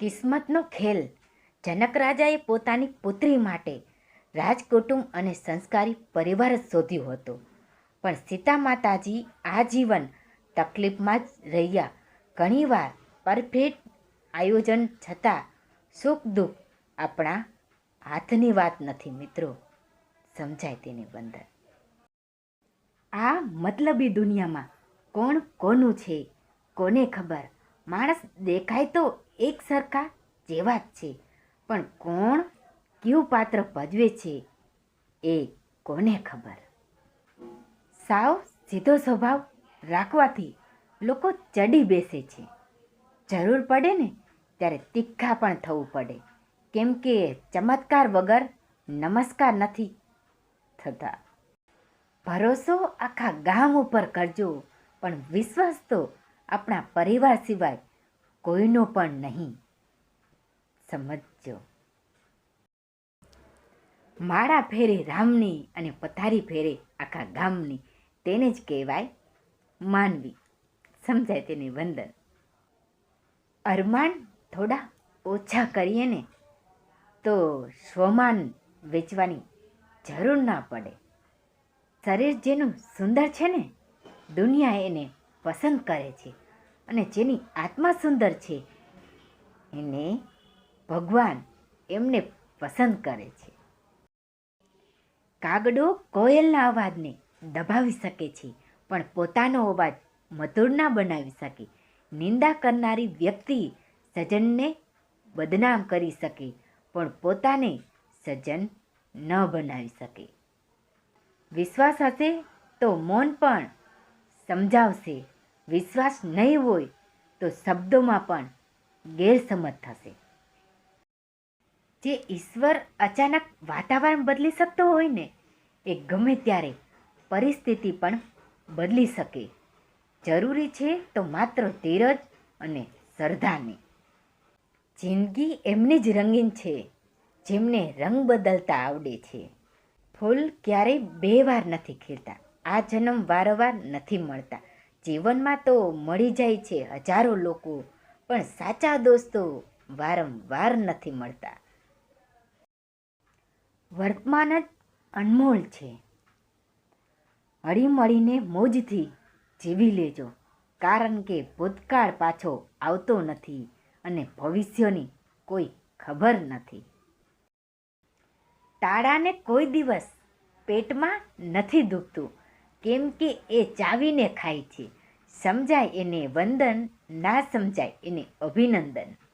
કિસ્મતનો ખેલ. જનક રાજાએ પોતાની પુત્રી માટે રાજકુટુંબ અને સંસ્કારી પરિવાર જ શોધ્યો હતો. પણ સીતા માતાજી આજીવન તકલીફમાં જ રહ્યા. ઘણીવાર પરફેક્ટ આયોજન છતાં સુખ દુઃખ આપણા હાથની વાત નથી મિત્રો. સમજાય તેની બંદર. આ મતલબી દુનિયામાં કોણ કોનું છે? કોને ખબર? માણસ દેખાય તો એક સરખા જેવા જ છે. પણ કોણ કયું પાત્ર ભજવે છે એ કોને ખબર? સાવ સીધો સ્વભાવ રાખવાથી લોકો ચડી બેસે છે. જરૂર પડે ને ત્યારે તીખા પણ થવું પડે. કેમ કે ચમત્કાર વગર નમસ્કાર નથી થતા. ભરોસો આખા ગામ ઉપર કરજો, પણ વિશ્વાસ તો આપણા પરિવાર સિવાય કોઈનો પણ નહીં. સમજજો. માળા ફેરે રામની અને પથારી ફેરે આખા ગામની. તેને જ કહેવાય માનવી. સમજાય તેની વંદન. અરમાન થોડા ઓછા કરીએ ને તો સ્વમાન વેચવાની જરૂર ના પડે. શરીર જેનું સુંદર છે ને, દુનિયા એને પસંદ કરે છે અને જેની આત્મા સુંદર છે, એને ભગવાન એમને પસંદ કરે છે. કાગડો કોયલના અવાજને દબાવી શકે છે, પણ પોતાનો અવાજ મધુર ના બનાવી શકે. નિંદા કરનારી વ્યક્તિ સજ્જનને બદનામ કરી શકે, પણ પોતાને સજ્જન ન બનાવી શકે. વિશ્વાસ હશે તો મૌન પણ સમજાવશે, વિશ્વાસ નહીં હોય તો શબ્દોમાં પણ ગેરસમજ થશે. જે ઈશ્વર અચાનક વાતાવરણ બદલી શકતો હોય ને, એ ગમે ત્યારે પરિસ્થિતિ પણ બદલી શકે. જરૂરી છે તો માત્ર ધીરજ અને શ્રદ્ધાની. જિંદગી એમની જ રંગીન છે, જેમને રંગ બદલતા આવડે છે. ફૂલ ક્યારેય બે વાર નથી ખીલતા. આ જન્મ વારંવાર નથી મળતા. જીવનમાં તો મળી જાય છે હજારો લોકો, પણ સાચા દોસ્તો વારંવાર નથી મળતા. વર્તમાન જ અનમોલ છે. હળીમળીને મોજથી જીવી લેજો, કારણ કે ભૂતકાળ પાછો આવતો નથી અને ભવિષ્યની કોઈ ખબર નથી. તાળાને કોઈ દિવસ પેટમાં નથી દુખતું. કેમ કે એ ચાવીને ખાય છે. સમજાય એને વંદન ના સમજાય એને અભિનંદન.